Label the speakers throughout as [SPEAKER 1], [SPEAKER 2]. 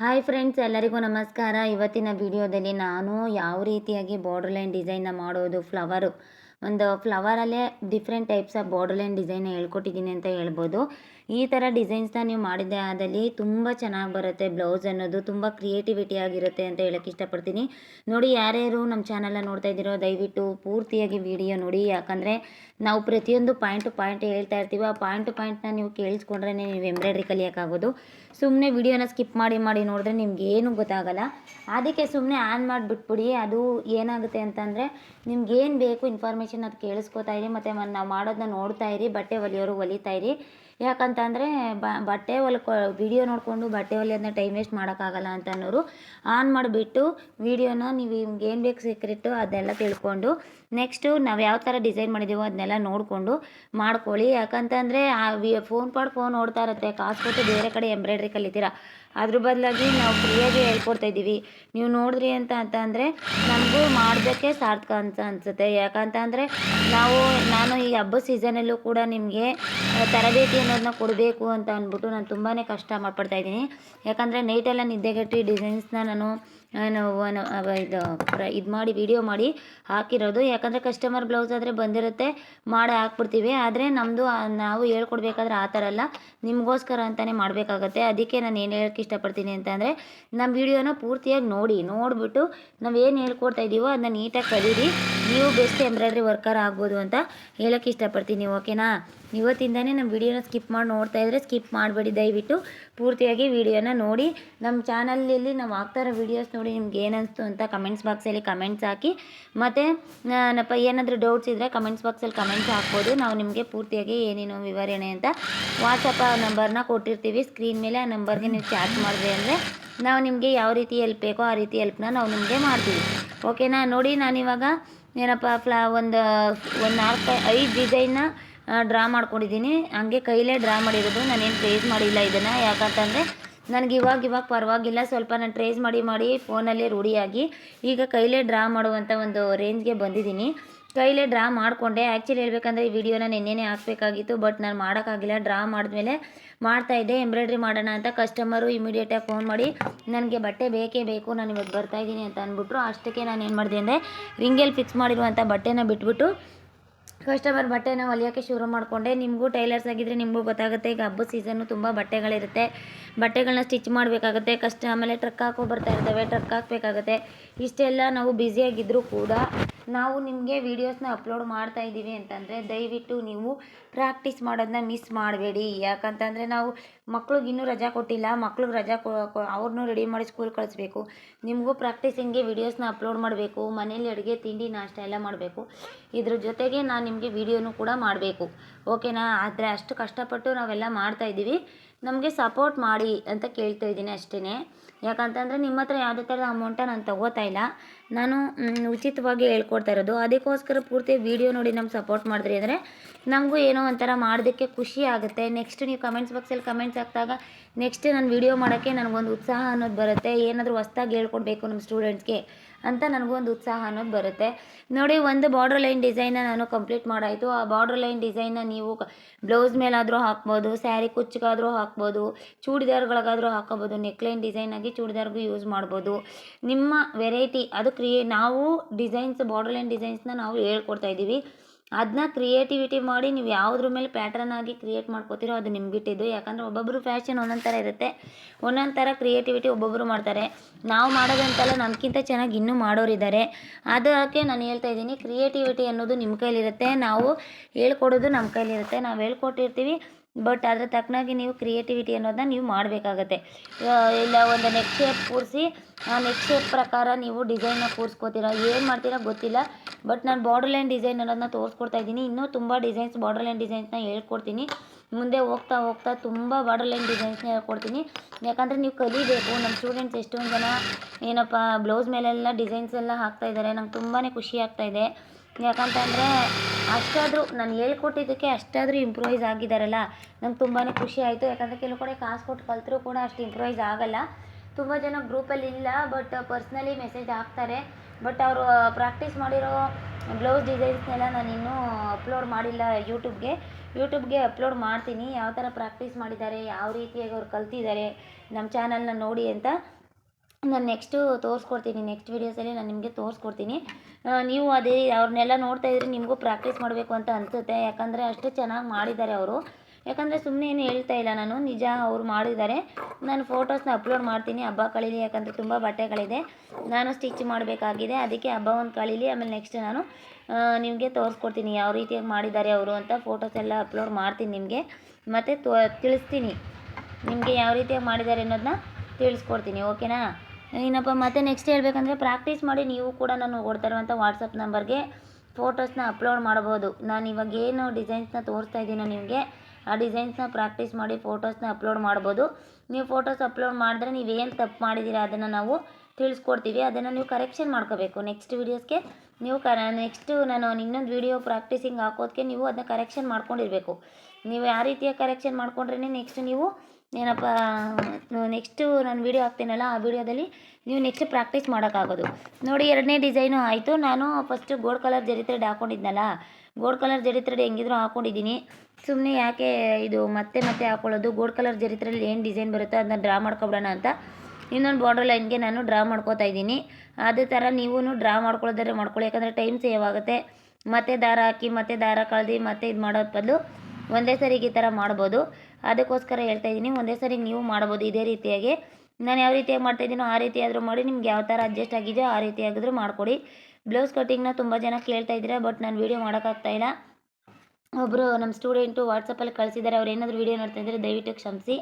[SPEAKER 1] Hi friends, ಎಲ್ಲರಿಗೂ ನಮಸ್ಕಾರ. ಇವತ್ತಿನ ವಿಡಿಯೋದಲ್ಲಿ ನಾನು ಯಾವ ರೀತಿಯಾಗಿ ಬಾರ್ಡರ್ ಲೈನ್ ಡಿಸೈನ್ನ ಮಾಡೋದು ಫ್ಲವರು ಒಂದು ಫ್ಲವರಲ್ಲೇ different types of border line design ಹೇಳ್ಕೊಟ್ಟಿದ್ದೀನಿ ಅಂತ ಹೇಳ್ಬೋದು. ಈ ಥರ ಡಿಸೈನ್ಸ್ನ ನೀವು ಮಾಡಿದ್ದೆ ಆದಲ್ಲಿ ತುಂಬ ಚೆನ್ನಾಗಿ ಬರುತ್ತೆ ಬ್ಲೌಸ್ ಅನ್ನೋದು, ತುಂಬ ಕ್ರಿಯೇಟಿವಿಟಿ ಆಗಿರುತ್ತೆ ಅಂತ ಹೇಳೋಕ್ಕೆ ಇಷ್ಟಪಡ್ತೀನಿ. ನೋಡಿ, ಯಾರ್ಯಾರು ನಮ್ಮ ಚಾನಲ್ನ ನೋಡ್ತಾ ಇದ್ದೀರೋ, ದಯವಿಟ್ಟು ಪೂರ್ತಿಯಾಗಿ ವಿಡಿಯೋ ನೋಡಿ. ಯಾಕಂದರೆ ನಾವು ಪ್ರತಿಯೊಂದು ಪಾಯಿಂಟ್ ಟು ಪಾಯಿಂಟ್ ಹೇಳ್ತಾ ಇರ್ತೀವಿ. ಆ ಪಾಯಿಂಟ್ ಟು ಪಾಯಿಂಟ್ನ ನೀವು ಕೇಳಿಸ್ಕೊಂಡ್ರೆ ನೀವು ಎಂಬ್ರಾಯ್ಡ್ರಿ ಕಲಿಯೋಕ್ಕಾಗೋದು. ಸುಮ್ಮನೆ ವಿಡಿಯೋನ ಸ್ಕಿಪ್ ಮಾಡಿ ಮಾಡಿ ನೋಡಿದ್ರೆ ನಿಮ್ಗೆ ಏನೂ ಗೊತ್ತಾಗಲ್ಲ. ಅದಕ್ಕೆ ಸುಮ್ಮನೆ ಆನ್ ಮಾಡಿಬಿಟ್ಬಿಡಿ. ಅದು ಏನಾಗುತ್ತೆ ಅಂತಂದರೆ ನಿಮ್ಗೆ ಏನು ಬೇಕು ಇನ್ಫಾರ್ಮೇಷನ್ ಅದು ಕೇಳಿಸ್ಕೊತಾ ಇರಿ, ಮತ್ತು ನಾವು ಮಾಡೋದನ್ನ ನೋಡ್ತಾ ಇರಿ, ಬಟ್ಟೆ ಹೊಲಿಯೋರು ಹೊಲಿತಾ ಇರಿ. ಯಾಕಂತಂದರೆ ಬಟ್ಟೆ ಹೊಲ್ಕೊ ವಿಡಿಯೋ ನೋಡಿಕೊಂಡು ಬಟ್ಟೆ ಹೊಲಿಯೋದನ್ನ ಟೈಮ್ ವೇಸ್ಟ್ ಮಾಡೋಕ್ಕಾಗಲ್ಲ ಅಂತ ಅನ್ನೋರು ಆನ್ ಮಾಡಿಬಿಟ್ಟು ವಿಡಿಯೋನ ನೀವು ನಿಮ್ಗೆ ಏನು ಬೇಕು ಸೀಕ್ರೆಟು ಅದೆಲ್ಲ ತಿಳ್ಕೊಂಡು ನೆಕ್ಸ್ಟು ನಾವು ಯಾವ ಥರ ಡಿಸೈನ್ ಮಾಡಿದ್ದೀವೋ ಅದನ್ನೆಲ್ಲ ನೋಡಿಕೊಂಡು ಮಾಡ್ಕೊಳ್ಳಿ. ಯಾಕಂತಂದರೆ ಆ, ವಿ ಫೋನ್ ಪಾಡ್ ಫೋನ್ ನೋಡ್ತಾ ಇರುತ್ತೆ. ಕಾಸು ಕೊಟ್ಟು ಬೇರೆ ಕಡೆ ಎಂಬ್ರಾಯ್ಡ್ರಿ ಕಲಿತೀರಾ? ಅದ್ರ ಬದಲಾಗಿ ನಾವು ಫ್ರೀಯಾಗಿ ಹೇಳ್ಕೊಡ್ತಾ ಇದ್ದೀವಿ. ನೀವು ನೋಡಿದ್ರಿ ಅಂತ ಅಂತ ಅಂದರೆ ನಮಗೂ ಮಾಡೋದಕ್ಕೆ ಸಾರ್ಥಕ ಅಂತ ಅನಿಸುತ್ತೆ. ಯಾಕಂತಂದರೆ ನಾವು, ನಾನು ಈ ಹಬ್ಬದ ಸೀಸನಲ್ಲೂ ಕೂಡ ನಿಮಗೆ ತರಬೇತಿ ಅನ್ನೋದನ್ನ ಕೊಡಬೇಕು ಅಂತ ಅಂದ್ಬಿಟ್ಟು ನಾನು ತುಂಬಾ ಕಷ್ಟ ಮಾಡ್ಪಡ್ತಾ ಇದ್ದೀನಿ. ಯಾಕಂದರೆ ನೈಟೆಲ್ಲ ನಿದ್ದೆಗೆಟ್ಟು ಡಿಸೈನ್ಸ್ನ ನಾನು ನಾನು ಇದು ಇದು ಮಾಡಿ ವಿಡಿಯೋ ಮಾಡಿ ಹಾಕಿರೋದು. ಯಾಕಂದರೆ ಕಸ್ಟಮರ್ ಬ್ಲೌಸ್ ಆದರೆ ಬಂದಿರುತ್ತೆ, ಮಾಡಿ ಹಾಕ್ಬಿಡ್ತೀವಿ. ಆದರೆ ನಮ್ಮದು ನಾವು ಹೇಳ್ಕೊಡ್ಬೇಕಾದ್ರೆ ಆ ಥರ ಅಲ್ಲ. ನಿಮಗೋಸ್ಕರ ಅಂತಲೇ ಮಾಡಬೇಕಾಗತ್ತೆ. ಅದಕ್ಕೆ ನಾನು ಏನು ಹೇಳೋಕ್ಕೆ ಇಷ್ಟಪಡ್ತೀನಿ ಅಂತಂದರೆ ನಮ್ಮ ವಿಡಿಯೋನ ಪೂರ್ತಿಯಾಗಿ ನೋಡಿ, ನೋಡಿಬಿಟ್ಟು ನಾವು ಏನು ಹೇಳ್ಕೊಡ್ತಾ ಇದ್ದೀವೋ ಅದನ್ನ ನೀಟಾಗಿ ಕಲೀರಿ. ನೀವು ಬೆಸ್ಟ್ ಎಂಬ್ರಾಯ್ಡ್ರಿ ವರ್ಕರ್ ಆಗ್ಬೋದು ಅಂತ ಹೇಳೋಕ್ಕೆ ಇಷ್ಟಪಡ್ತೀನಿ ಓಕೆನಾ ಇವತ್ತಿಂದನೇ ನಮ್ಮ ವಿಡಿಯೋನ ಸ್ಕಿಪ್ ಮಾಡಿ ನೋಡ್ತಾ ಇದ್ದರೆ ಸ್ಕಿಪ್ ಮಾಡಬೇಡಿ. ದಯವಿಟ್ಟು ಪೂರ್ತಿಯಾಗಿ ವಿಡಿಯೋನ ನೋಡಿ. ನಮ್ಮ ಚಾನಲಲ್ಲಿ ನಾವು ಆಗ್ತಾ ಇರೋ ವೀಡಿಯೋಸ್ ನೋಡಿ, ನಿಮ್ಗೆ ಏನಿಸ್ತು ಅಂತ ಕಮೆಂಟ್ಸ್ ಬಾಕ್ಸಲ್ಲಿ ಕಮೆಂಟ್ಸ್ ಹಾಕಿ. ಮತ್ತು ಏನಾದರೂ ಡೌಟ್ಸ್ ಇದ್ದರೆ ಕಮೆಂಟ್ಸ್ ಬಾಕ್ಸಲ್ಲಿ ಕಮೆಂಟ್ಸ್ ಹಾಕ್ಬೋದು. ನಾವು ನಿಮಗೆ ಪೂರ್ತಿಯಾಗಿ ಏನೇನು ವಿವರಣೆ ಅಂತ ವಾಟ್ಸಪ್ ನಂಬರ್ನ ಕೊಟ್ಟಿರ್ತೀವಿ. ಸ್ಕ್ರೀನ್ ಮೇಲೆ ಆ ನಂಬರ್ಗೆ ನೀವು ಚಾಟ್ ಮಾಡಿದ್ರಿ ಅಂದರೆ ನಾವು ನಿಮಗೆ ಯಾವ ರೀತಿ ಹೆಲ್ಪ್ ಬೇಕೋ ಆ ರೀತಿ ಹೆಲ್ಪ್ನ ನಾವು ನಿಮಗೆ ಮಾಡ್ತೀವಿ. ಓಕೆನಾ ನೋಡಿ, ನಾನಿವಾಗ ಏನಪ್ಪ, ಫ್ಲಾ, ಒಂದು ಒಂದು ನಾಲ್ಕು, ಐದು ಡಿಸೈನ್ನ ಡ್ರಾ ಮಾಡ್ಕೊಂಡಿದ್ದೀನಿ. ಹಂಗೆ ಕೈಲೇ ಡ್ರಾ ಮಾಡಿರೋದು. ನಾನೇನು ಟ್ರೇಸ್ ಮಾಡಿಲ್ಲ ಇದನ್ನು. ಯಾಕಂತಂದರೆ ನನಗೆ ಇವಾಗ ಇವಾಗ ಪರವಾಗಿಲ್ಲ. ಸ್ವಲ್ಪ ನಾನು ಟ್ರೇಸ್ ಮಾಡಿ ಮಾಡಿ ಫೋನಲ್ಲೇ ರೂಢಿಯಾಗಿ ಈಗ ಕೈಲೇ ಡ್ರಾ ಮಾಡುವಂಥ ಒಂದು ರೇಂಜ್ಗೆ ಬಂದಿದ್ದೀನಿ. ಕೈಲೇ ಡ್ರಾ ಮಾಡಿಕೊಂಡೆ. ಆ್ಯಕ್ಚುಲಿ ಹೇಳ್ಬೇಕಂದ್ರೆ ಈ ವಿಡಿಯೋನ ನಿನ್ನೆನೇ ಹಾಕಬೇಕಾಗಿತ್ತು ಬಟ್ ನಾನು ಮಾಡೋಕ್ಕಾಗಿಲ್ಲ. ಡ್ರಾ ಮಾಡಿದ್ಮೇಲೆ ಮಾಡ್ತಾಯಿದ್ದೆ ಎಂಬ್ರಾಯ್ಡ್ರಿ ಮಾಡೋಣ ಅಂತ ಕಸ್ಟಮರು ಇಮಿಡಿಯೇಟಾಗಿ ಫೋನ್ ಮಾಡಿ, ನನಗೆ ಬಟ್ಟೆ ಬೇಕೇ ಬೇಕು. ನಾನು ಇವತ್ತು ಬರ್ತಾಯಿದ್ದೀನಿ ಅಂತ ಅಂದ್ಬಿಟ್ರು. ಅಷ್ಟಕ್ಕೆ ನಾನು ಏನು ಮಾಡಿದೆ ಅಂದರೆ ರಿಂಗಲ್ಲಿ ಫಿಕ್ಸ್ ಮಾಡಿರುವಂಥ ಬಟ್ಟೆನ ಬಿಟ್ಬಿಟ್ಟು ಕಸ್ಟಮರ್ ಬಟ್ಟೆನ ಹೊಲಿಯೋಕ್ಕೆ ಶುರು ಮಾಡಿಕೊಂಡೆ. ನಿಮಗೂ ಟೈಲರ್ಸ್ ಆಗಿದ್ದರೆ ನಿಮಗೂ ಗೊತ್ತಾಗುತ್ತೆ, ಈಗ ಹಬ್ಬದ ಸೀಸನ್ನು ತುಂಬ ಬಟ್ಟೆಗಳಿರುತ್ತೆ. ಬಟ್ಟೆಗಳನ್ನ ಸ್ಟಿಚ್ ಮಾಡಬೇಕಾಗುತ್ತೆ ಕಷ್ಟ ಆಮೇಲೆ ಟ್ರಕ್ ಹಾಕೋ ಬರ್ತಾ ಇರ್ತವೆ ಟ್ರಕ್ ಹಾಕಬೇಕಾಗುತ್ತೆ. ಇಷ್ಟೆಲ್ಲ ನಾವು ಬ್ಯುಸಿಯಾಗಿದ್ದರೂ ಕೂಡ ನಾವು ನಿಮಗೆ ವೀಡಿಯೋಸ್ನ ಅಪ್ಲೋಡ್ ಮಾಡ್ತಾ ಇದ್ದೀವಿ ಅಂತಂದರೆ ದಯವಿಟ್ಟು ನೀವು ಪ್ರಾಕ್ಟೀಸ್ ಮಾಡೋದನ್ನ ಮಿಸ್ ಮಾಡಬೇಡಿ. ಯಾಕಂತಂದರೆ ನಾವು ಮಕ್ಳಿಗೆ ಇನ್ನೂ ರಜಾ ಕೊಟ್ಟಿಲ್ಲ, ಮಕ್ಳಿಗೆ ರಜಾ ಅವ್ರನ್ನೂ ರೆಡಿ ಮಾಡಿ ಸ್ಕೂಲ್ ಕಳಿಸ್ಬೇಕು. ನಿಮಗೂ ಪ್ರಾಕ್ಟೀಸಿಂಗ್ಗೆ ವೀಡಿಯೋಸ್ನ ಅಪ್ಲೋಡ್ ಮಾಡಬೇಕು, ಮನೇಲಿ ಅಡುಗೆ, ತಿಂಡಿ, ನಾಷ್ಟ ಎಲ್ಲ ಮಾಡಬೇಕು. ಇದ್ರ ಜೊತೆಗೆ ನಾನು ನಿಮಗೆ ವೀಡಿಯೋನು ಕೂಡ ಮಾಡಬೇಕು. ಓಕೆನಾ ಆದರೆ ಅಷ್ಟು ಕಷ್ಟಪಟ್ಟು ನಾವೆಲ್ಲ ಮಾಡ್ತಾಯಿದ್ದೀವಿ ನಮಗೆ ಸಪೋರ್ಟ್ ಮಾಡಿ ಅಂತ ಕೇಳ್ತಾ ಇದ್ದೀನಿ ಅಷ್ಟೇ ಯಾಕಂತಂದರೆ ನಿಮ್ಮ ಹತ್ರ ಯಾವುದೇ ಥರದ ಅಮೌಂಟ ನಾನು ತೊಗೋತಾ ಇಲ್ಲ. ನಾನು ಉಚಿತವಾಗಿ ಹೇಳ್ಕೊಡ್ತಾ ಇರೋದು. ಅದಕ್ಕೋಸ್ಕರ ಪೂರ್ತಿ ವೀಡಿಯೋ ನೋಡಿ ನಮ್ಗೆ ಸಪೋರ್ಟ್ ಮಾಡಿದ್ರಿ ಅಂದರೆ ನಮಗೂ ಏನೋ ಒಂಥರ ಮಾಡೋದಕ್ಕೆ ಖುಷಿ ಆಗುತ್ತೆ. ನೆಕ್ಸ್ಟ್ ನೀವು ಕಮೆಂಟ್ಸ್ ಬಾಕ್ಸಲ್ಲಿ ಕಮೆಂಟ್ಸ್ ಹಾಕಿದಾಗ ನೆಕ್ಸ್ಟ್ ನಾನು ವೀಡಿಯೋ ಮಾಡೋಕ್ಕೆ ನನಗೊಂದು ಉತ್ಸಾಹ ಅನ್ನೋದು ಬರುತ್ತೆ. ಏನಾದರೂ ಹೊಸ್ದಾಗಿ ಹೇಳ್ಕೊಡ್ಬೇಕು ನಮ್ಮ ಸ್ಟೂಡೆಂಟ್ಸ್ಗೆ ಅಂತ ನನಗೊಂದು ಉತ್ಸಾಹ ಅನ್ನೋದು ಬರುತ್ತೆ. ನೋಡಿ, ಒಂದು ಬಾರ್ಡ್ರ್ ಲೈನ್ ಡಿಸೈನ್ನ ನಾನು ಕಂಪ್ಲೀಟ್ ಮಾಡಾಯಿತು. ಆ ಬಾರ್ಡ್ರ್ ಲೈನ್ ಡಿಸೈನ್ನ ನೀವು ಬ್ಲೌಸ್ ಮೇಲಾದರೂ ಹಾಕ್ಬೋದು ಸ್ಯಾರಿ ಕುಚ್ಚಿಗಾದರೂ ಹಾಕ್ಬೋದು, ಚೂಡಿದಾರ್ಗಳಿಗಾದರೂ ಹಾಕೋಬೋದು ನೆಕ್ಲೈನ್ ಆಗಿ ಚೂಡಿದಾರ್ಗೂ ಯೂಸ್ ಮಾಡ್ಬೋದು. ನಿಮ್ಮ ವೆರೈಟಿ ಅದು ಕ್ರಿಯೇ ನಾವು ಡಿಸೈನ್ಸ್ ಬಾರ್ಡರ್ ಲೈನ್ ಡಿಸೈನ್ಸ್ನ ನಾವು ಹೇಳ್ಕೊಡ್ತಾ ಇದ್ದೀವಿ. ಅದನ್ನ ಕ್ರಿಯೇಟಿವಿಟಿ ಮಾಡಿ ನೀವು ಯಾವುದ್ರ ಮೇಲೆ ಪ್ಯಾಟ್ರನ್ ಆಗಿ ಕ್ರಿಯೇಟ್ ಮಾಡ್ಕೋತೀರೋ ಅದು ನಿಮ್ಗಿಟ್ಟಿದ್ದು. ಯಾಕಂದರೆ ಒಬ್ಬೊಬ್ಬರು ಫ್ಯಾಷನ್ ಒಂದೊಂದು ಥರ ಇರುತ್ತೆ. ಒಂದೊಂದು ಥರ ಕ್ರಿಯೇಟಿವಿಟಿ ಒಬ್ಬೊಬ್ಬರು ಮಾಡ್ತಾರೆ. ನಾವು ಮಾಡೋದಂತಲ್ಲ ನಮಗಿಂತ ಚೆನ್ನಾಗಿ ಇನ್ನೂ ಮಾಡೋರಿದ್ದಾರೆ ಅದಕ್ಕೆ ನಾನು ಹೇಳ್ತಾ ಇದ್ದೀನಿ ಕ್ರಿಯೇಟಿವಿಟಿ ಅನ್ನೋದು ನಿಮ್ಮ ಕೈಲಿರುತ್ತೆ. ನಾವು ಹೇಳ್ಕೊಡೋದು ನಮ್ಮ ಕೈಲಿರುತ್ತೆ. ನಾವು ಹೇಳ್ಕೊಟ್ಟಿರ್ತೀವಿ. ಬಟ್ ಅದ್ರ ತಕ್ಕನಾಗಿ ನೀವು ಕ್ರಿಯೇಟಿವಿಟಿ ಅನ್ನೋದನ್ನ ನೀವು ಮಾಡಬೇಕಾಗತ್ತೆ. ಇಲ್ಲ, ಒಂದು ನೆಕ್ ಶೇಪ್ ಕೂರಿಸಿ, ಆ ನೆಕ್ ಶೇಪ್ ಪ್ರಕಾರ ನೀವು ಡಿಸೈನ್ನ ಕೂರಿಸ್ಕೋತೀರ, ಏನು ಮಾಡ್ತೀರಾ ಗೊತ್ತಿಲ್ಲ. ಬಟ್ ನಾನು ಬಾರ್ಡರ್ ಲೈನ್ ಡಿಸೈನ್ ಅನ್ನೋದನ್ನ ತೋರಿಸ್ಕೊಡ್ತಾ ಇದ್ದೀನಿ. ಇನ್ನೂ ತುಂಬ ಡಿಸೈನ್ಸ್ ಬಾರ್ಡರ್ ಲೈನ್ ಡಿಸೈನ್ಸ್ನ ಹೇಳ್ಕೊಡ್ತೀನಿ. ಮುಂದೆ ಹೋಗ್ತಾ ಹೋಗ್ತಾ ತುಂಬ ಬಾರ್ಡರ್ ಲೈನ್ ಡಿಸೈನ್ಸ್ನ ಹೇಳ್ಕೊಡ್ತೀನಿ. ಯಾಕಂದರೆ ನೀವು ಕಲಿಬೇಕು. ನಮ್ಮ ಸ್ಟೂಡೆಂಟ್ಸ್ ಎಷ್ಟೊಂದು ಜನ, ಏನಪ್ಪ ಬ್ಲೌಸ್ ಮೇಲೆಲ್ಲ ಡಿಸೈನ್ಸ್ ಎಲ್ಲ ಹಾಕ್ತಾಯಿದ್ದಾರೆ ನಂಗೆ ತುಂಬಾ ಖುಷಿ ಆಗ್ತಾಯಿದೆ ಯಾಕಂತಂದರೆ ಅಷ್ಟಾದರೂ ನಾನು ಹೇಳ್ಕೊಟ್ಟಿದ್ದಕ್ಕೆ ಅಷ್ಟಾದರೂ ಇಂಪ್ರೂವೈಸ್ ಆಗಿದ್ದಾರಲ್ಲ ನಂಗೆ ತುಂಬಾ ಖುಷಿ ಆಯಿತು. ಯಾಕಂದರೆ ಕೆಲವು ಕಡೆ ಕಾಸು ಕೊಟ್ಟು ಕಲ್ತರೂ ಕೂಡ ಅಷ್ಟು ಇಂಪ್ರೂವೈಸ್ ಆಗಲ್ಲ. ತುಂಬ ಜನ ಗ್ರೂಪಲ್ಲಿ ಇಲ್ಲ ಬಟ್ ಪರ್ಸ್ನಲಿ ಮೆಸೇಜ್ ಹಾಕ್ತಾರೆ. ಬಟ್ ಅವರು ಪ್ರಾಕ್ಟೀಸ್ ಮಾಡಿರೋ ಬ್ಲೌಸ್ ಡಿಸೈನ್ಸ್ನೆಲ್ಲ ನಾನು ಇನ್ನೂ ಅಪ್ಲೋಡ್ ಮಾಡಿಲ್ಲ ಯೂಟ್ಯೂಬ್ಗೆ ಯೂಟ್ಯೂಬ್ಗೆ ಅಪ್ಲೋಡ್ ಮಾಡ್ತೀನಿ. ಯಾವ ಥರ ಪ್ರಾಕ್ಟೀಸ್ ಮಾಡಿದ್ದಾರೆ, ಯಾವ ರೀತಿಯಾಗಿ ಅವ್ರು ಕಲ್ತಿದ್ದಾರೆ ನಮ್ಮ ಚಾನಲ್ನ ನೋಡಿ ಅಂತ. ನಾನು ನೆಕ್ಸ್ಟು ತೋರಿಸ್ಕೊಡ್ತೀನಿ ನೆಕ್ಸ್ಟ್ ವೀಡಿಯೋಸಲ್ಲಿ ನಾನು ನಿಮಗೆ ತೋರಿಸ್ಕೊಡ್ತೀನಿ. ನೀವು ಅದೇ ಅವ್ರನ್ನೆಲ್ಲ ನೋಡ್ತಾ ಇದ್ರೆ ನಿಮಗೂ ಪ್ರಾಕ್ಟೀಸ್ ಮಾಡಬೇಕು ಅಂತ ಅನಿಸುತ್ತೆ. ಯಾಕಂದರೆ ಅಷ್ಟು ಚೆನ್ನಾಗಿ ಮಾಡಿದ್ದಾರೆ ಅವರು. ಯಾಕಂದರೆ ಸುಮ್ಮನೆ ಏನು ಹೇಳ್ತಾ ಇಲ್ಲ ನಾನು, ನಿಜ ಅವ್ರು ಮಾಡಿದ್ದಾರೆ. ನಾನು ಫೋಟೋಸ್ನ ಅಪ್ಲೋಡ್ ಮಾಡ್ತೀನಿ ಹಬ್ಬ ಕಳೀಲಿ, ಯಾಕಂದರೆ ತುಂಬ ಬಟ್ಟೆಗಳಿದೆ. ನಾನು ಸ್ಟಿಚ್ ಮಾಡಬೇಕಾಗಿದೆ, ಅದಕ್ಕೆ ಹಬ್ಬವನ್ನು ಕಳೀಲಿ, ಆಮೇಲೆ ನೆಕ್ಸ್ಟ್ ನಾನು ನಿಮಗೆ ತೋರಿಸ್ಕೊಡ್ತೀನಿ ಯಾವ ರೀತಿಯಾಗಿ ಮಾಡಿದ್ದಾರೆ ಅವರು ಅಂತ ಫೋಟೋಸ್ ಎಲ್ಲ ಅಪ್ಲೋಡ್ ಮಾಡ್ತೀನಿ ನಿಮಗೆ. ಮತ್ತು ತೋ, ತಿಳಿಸ್ತೀನಿ. ನಿಮಗೆ ಯಾವ ರೀತಿಯಾಗಿ ಮಾಡಿದ್ದಾರೆ ಅನ್ನೋದನ್ನ ತಿಳಿಸ್ಕೊಡ್ತೀನಿ ಓಕೆನಾ ಏನಪ್ಪ ಮತ್ತೆ ನೆಕ್ಸ್ಟ್ ಹೇಳ್ಬೇಕಂದ್ರೆ ಪ್ರಾಕ್ಟೀಸ್ ಮಾಡಿ ನೀವು ಕೂಡ ನಾನು ಓಡ್ತಾ ಇರುವಂಥ ವಾಟ್ಸಪ್ ನಂಬರ್ಗೆ ಫೋಟೋಸ್ನ ಅಪ್ಲೋಡ್ ಮಾಡ್ಬೋದು ನಾನು ಇವಾಗ ಏನು ಡಿಸೈನ್ಸ್ನ ತೋರಿಸ್ತಾ ಇದ್ದೀನೋ ನಿಮಗೆ, ಆ ಡಿಸೈನ್ಸ್ನ ಪ್ರಾಕ್ಟೀಸ್ ಮಾಡಿ ಫೋಟೋಸ್ನ ಅಪ್ಲೋಡ್ ಮಾಡ್ಬೋದು ನೀವು ಫೋಟೋಸ್ ಅಪ್ಲೋಡ್ ಮಾಡಿದ್ರೆ ನೀವೇನು ತಪ್ಪು ಮಾಡಿದ್ದೀರಾ ಅದನ್ನು ನಾವು ತಿಳಿಸ್ಕೊಡ್ತೀವಿ. ಅದನ್ನು ನೀವು ಕರೆಕ್ಷನ್ ಮಾಡ್ಕೋಬೇಕು. ನೆಕ್ಸ್ಟ್ ವೀಡಿಯೋಸ್ಗೆ ನೀವು ಕರ ನೆಕ್ಸ್ಟು ನಾನು ಇನ್ನೊಂದು ವೀಡಿಯೋ ಪ್ರಾಕ್ಟೀಸಿಂಗ್ ಹಾಕೋದಕ್ಕೆ ನೀವು ಅದನ್ನ ಕರೆಕ್ಷನ್ ಮಾಡ್ಕೊಂಡಿರಬೇಕು. ನೀವು ಯಾವ ರೀತಿಯ ಕರೆಕ್ಷನ್ ಮಾಡ್ಕೊಂಡ್ರೇ ನೆಕ್ಸ್ಟ್ ನೀವು ಏನಪ್ಪ ನೆಕ್ಸ್ಟು ನಾನು ವೀಡಿಯೋ ಹಾಕ್ತೀನಲ್ಲ, ಆ ವೀಡಿಯೋದಲ್ಲಿ ನೀವು ನೆಕ್ಸ್ಟ್ ಪ್ರಾಕ್ಟೀಸ್ ಮಾಡೋಕ್ಕಾಗೋದು. ನೋಡಿ, ಎರಡನೇ ಡಿಸೈನು ಆಯಿತು. ನಾನು first gold colour zari thread ಹಾಕ್ಕೊಂಡಿದ್ನಲ್ಲ gold colour zari thread ಹೆಂಗಿದ್ರು ಹಾಕ್ಕೊಂಡಿದ್ದೀನಿ ಸುಮ್ಮನೆ ಯಾಕೆ ಇದು ಮತ್ತೆ ಮತ್ತೆ ಹಾಕ್ಕೊಳ್ಳೋದು ಗೋಲ್ಡ್ ಕಲರ್ ಜರಿ ಥ್ರೆಡ್ ಏನು ಡಿಸೈನ್ ಬರುತ್ತೋ ಅದನ್ನ ಡ್ರಾ ಮಾಡ್ಕೊಬಿಡೋಣ ಅಂತ ಇನ್ನೊಂದು ಬಾರ್ಡರ್ ಲೈನ್ಗೆ ನಾನು ಡ್ರಾ ಮಾಡ್ಕೋತಾ ಇದ್ದೀನಿ. ಅದೇ ಥರ ನೀವು ಡ್ರಾ ಮಾಡ್ಕೊಳ್ಳೋದಾದ್ರೆ ಮಾಡ್ಕೊಳ್ಳಿ. ಯಾಕಂದರೆ ಟೈಮ್ ಸೇವ್ ಆಗುತ್ತೆ. ಮತ್ತೆ ದಾರ ಹಾಕಿ, ಮತ್ತೆ ದಾರ ಕಳ್ದು, ಮತ್ತೆ ಇದು ಮಾಡೋದು ಬದಲು ಒಂದೇ ಸರಿಗೆ ಈ ಥರ ಮಾಡ್ಬೋದು. ಅದಕ್ಕೋಸ್ಕರ ಹೇಳ್ತಾ ಇದ್ದೀನಿ, ಒಂದೇ ಸರಿ ನೀವು ಮಾಡ್ಬೋದು, ಇದೇ ರೀತಿಯಾಗಿ. ನಾನು ಯಾವ ರೀತಿಯಾಗಿ ಮಾಡ್ತಾಯಿದ್ದೀನೋ ಆ ರೀತಿ ಆದರೂ ಮಾಡಿ, ನಿಮ್ಗೆ ಯಾವ ಥರ ಅಡ್ಜಸ್ಟ್ ಆಗಿದೆಯೋ ಆ ರೀತಿ ಆಗಿದ್ರೂ ಮಾಡಿಕೊಡಿ. ಬ್ಲೌಸ್ ಕಟ್ಟಿಂಗ್ನ ತುಂಬ ಜನ ಕೇಳ್ತಾ ಇದ್ದೀರಾ, ಬಟ್ ನಾನು ವೀಡಿಯೋ ಮಾಡೋಕ್ಕಾಗ್ತಾಯಿಲ್ಲ ಒಬ್ಬರು ನಮ್ಮ ಸ್ಟೂಡೆಂಟು ವಾಟ್ಸಪ್ಪಲ್ಲಿ ಕಳಿಸಿದ್ದಾರೆ, ಅವ್ರು ಏನಾದರೂ ವೀಡಿಯೋ ನೋಡ್ತಾ ದಯವಿಟ್ಟು ಕ್ಷಮಿಸಿ.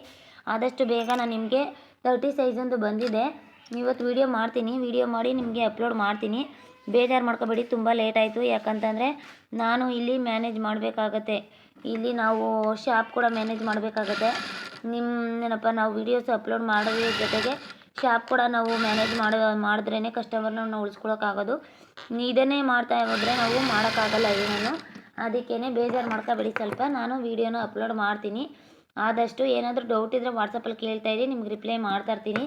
[SPEAKER 1] ಆದಷ್ಟು ಬೇಗ ನಾನು ನಿಮಗೆ ತರ್ಟಿ ಸೈಜೊಂದು ಬಂದಿದೆ. ಇವತ್ತು ವೀಡಿಯೋ ಮಾಡ್ತೀನಿ ವೀಡಿಯೋ ಮಾಡಿ ನಿಮಗೆ ಅಪ್ಲೋಡ್ ಮಾಡ್ತೀನಿ. ಬೇಜಾರು ಮಾಡ್ಕೋಬೇಡಿ, ತುಂಬ ಲೇಟ್ ಆಯಿತು. ಯಾಕಂತಂದರೆ ನಾನು ಇಲ್ಲಿ ಮ್ಯಾನೇಜ್ ಮಾಡಬೇಕಾಗತ್ತೆ. ಇಲ್ಲಿ ನಾವು ಶಾಪ್ ಕೂಡ ಮ್ಯಾನೇಜ್ ಮಾಡಬೇಕಾಗತ್ತೆ. ನಿಮ್ಮಏನಪ್ಪ ನಾವು ವೀಡಿಯೋಸ್ ಅಪ್ಲೋಡ್ ಮಾಡೋದ್ರ ಜೊತೆಗೆ ಶಾಪ್ ಕೂಡ ನಾವು ಮ್ಯಾನೇಜ್ ಮಾಡೋ ಮಾಡಿದ್ರೇ ಕಸ್ಟಮರ್ನ ನಾವು ಉಳಿಸ್ಕೊಳಕ್ಕಾಗೋದು. ಇದನ್ನೇ ಮಾಡ್ತಾ ಹೋದರೆ ನಾವು ಮಾಡೋಕ್ಕಾಗಲ್ಲ ಏನೂ ಅದಕ್ಕೇ ಬೇಜಾರು ಮಾಡ್ಕೋಬೇಡಿ ಸ್ವಲ್ಪ. ನಾನು ವೀಡಿಯೋನ ಅಪ್ಲೋಡ್ ಮಾಡ್ತೀನಿ. ಆದಷ್ಟು ಏನಾದರೂ ಡೌಟ್ ಇದ್ದರೆ ವಾಟ್ಸಪ್ಪಲ್ಲಿ ಕೇಳ್ತಾ ಇರಿ, ನಿಮ್ಗೆ ರಿಪ್ಲೈ ಮಾಡ್ತಾ ಇರ್ತೀನಿ.